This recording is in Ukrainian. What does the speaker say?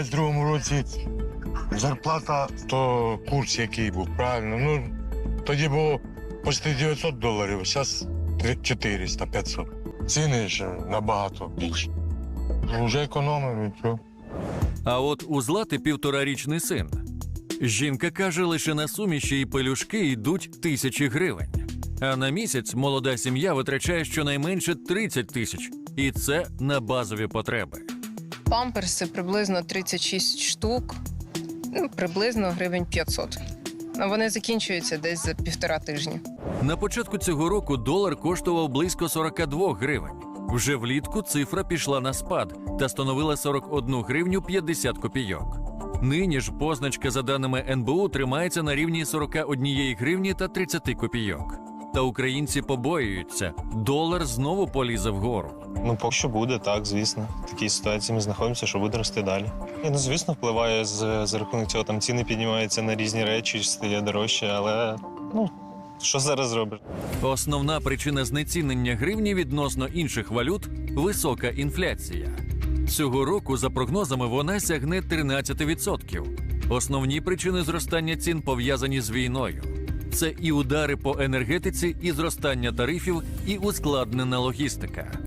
22-му році зарплата, то курс який був, правильно. Ну, тоді було почти 900 доларів, зараз 400-500. Ціни ж набагато більше. Вже економимо. А от у Злати півторарічний син. Жінка каже, лише на суміші і пелюшки йдуть тисячі гривень. А на місяць молода сім'я витрачає щонайменше 30 тисяч, і це на базові потреби. Памперси приблизно 36 штук, ну, приблизно гривень 500. Ну, Вони закінчуються десь за півтора тижні. На початку цього року долар коштував близько 42 гривень. Вже влітку цифра пішла на спад та становила 41 гривню 50 копійок. Нині ж позначка, за даними НБУ, тримається на рівні 41 гривні та 30 копійок. Та українці побоюються, долар знову полізе вгору. Ну, поки що буде, так, звісно. В такій ситуації ми знаходимося, що буде рости далі. І, ну, звісно, впливає з, за рахунок цього. Там ціни піднімаються на різні речі, стає дорожче, але ну, що зараз зробиш? Основна причина знецінення гривні відносно інших валют висока інфляція. Цього року, за прогнозами, вона сягне 13%. Основні причини зростання цін пов'язані з війною. Це і удари по енергетиці, і зростання тарифів, і ускладнена логістика.